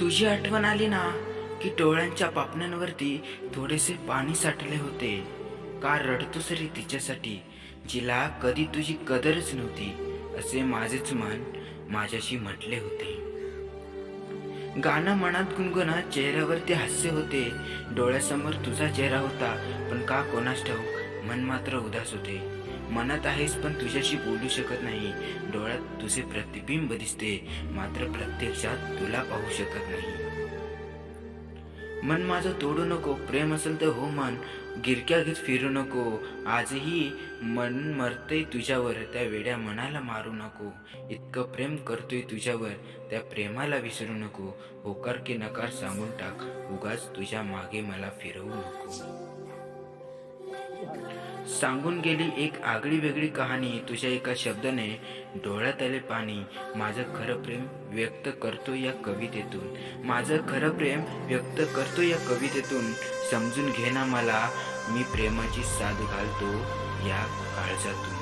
तुझी आठवण आली ना की डोळ्यांच्या पापण्यांवरती थोडेसे पाणी साठले होते. का रडतोस रे तिच्यासाठी? जिला कधी तुझी कदरच नव्हती असे माझेच मन माझ्याशी म्हटले होते. गाणं मनात गुणगुणत चेहऱ्यावरती हास्य होते. डोळ्यासमोर तुझा चेहरा होता पण का कोणास ठाऊक मन मात्र उदास होते. मनात आहेस पण तुझ्याशी बोलू शकत नाही. डोळ्यात तुझे प्रतिबिंब दिसते मात्र प्रत्यक्षात तुला पाहू शकत नाही. मन माझं तोडू नको प्रेम असेल तर हो मन. गिरक्या घेत फिरू नको आजही मन मरतंय तुझ्यावर त्या वेड्या मनाला मारू नको. इतकं प्रेम करतोय तुझ्यावर त्या प्रेमाला विसरू नको. होकार की नकार सांगून टाक उगाच तुझ्या मागे मला फिरवू नको. सांगून गेली एक आगळी वेगळी कहाणी. तुझ्या एका शब्दाने डोळ्यात आले पाणी माझं खरं प्रेम व्यक्त करतो या कवितेतून. माझं खरं प्रेम व्यक्त करतो या कवितेतून. समजून घे ना मला मी प्रेमाची साथ घालतो या काळजातून.